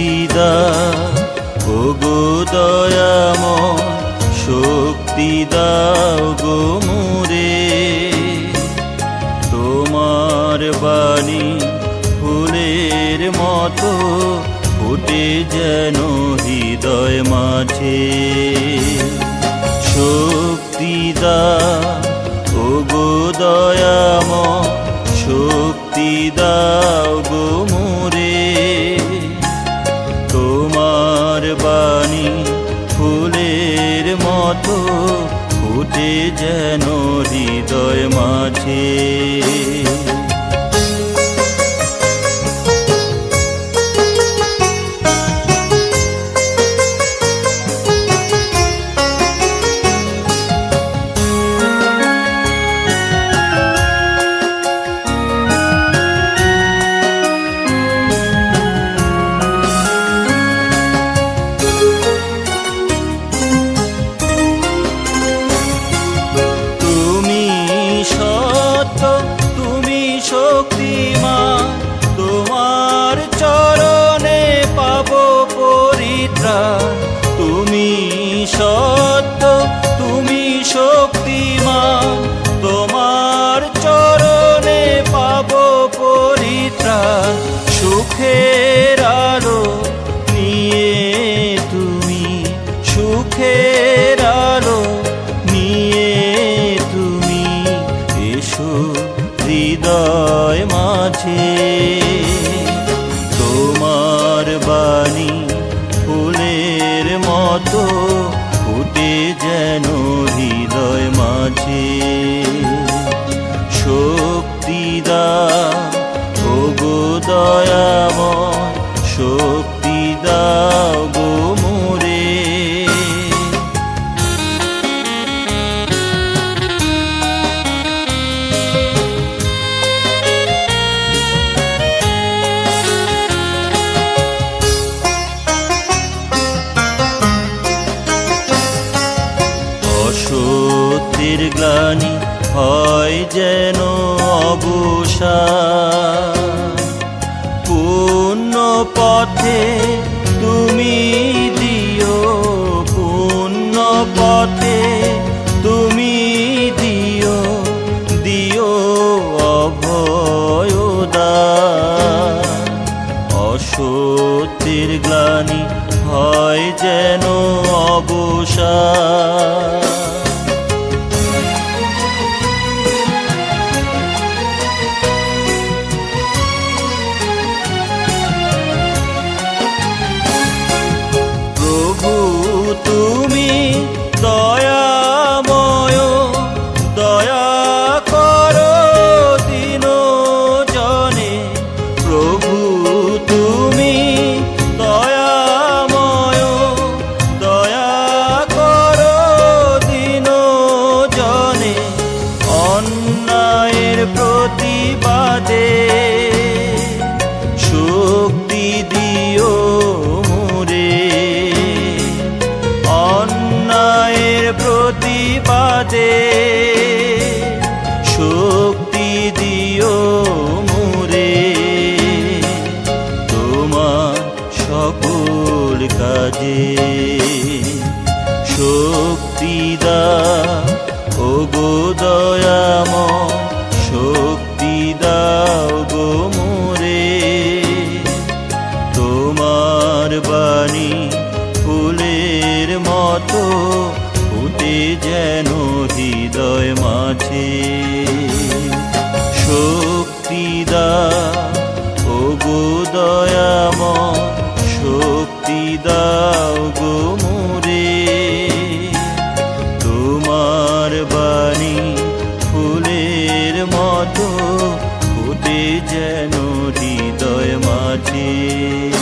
শক্তিদা ও গো দয়াম শক্তি দাও গো মোরে। তোমার বাণী ফুলের মতো ফুটে যেন হৃদয় মাঝে। শক্তি দা গো দয়াম মতো ফুটে যেন হৃদয় মাঝে। সুখের আলো নিয়ে তুমি এসো হৃদয় মাঝে। তোমার বাণী ফুলের মতো ফুটে যেন হৃদয় মাঝে। শক্তিদা ও অসত্যের গ্লানি হয় যেন অবসা। পূর্ণ পথে তুমি দিও, পূর্ণ পথে তুমি দিও দিও অভয়দা। অসত্যের গ্লানি হয় যেন অবসা। শক্তিদা ও গো দয়াময় শক্তি দাও গো মোরে। তোমার বাণী ফুলের মতো ফুটে যেন হৃদয় মাঝে। শক্তিদা ও গো দয়াময় Jesus.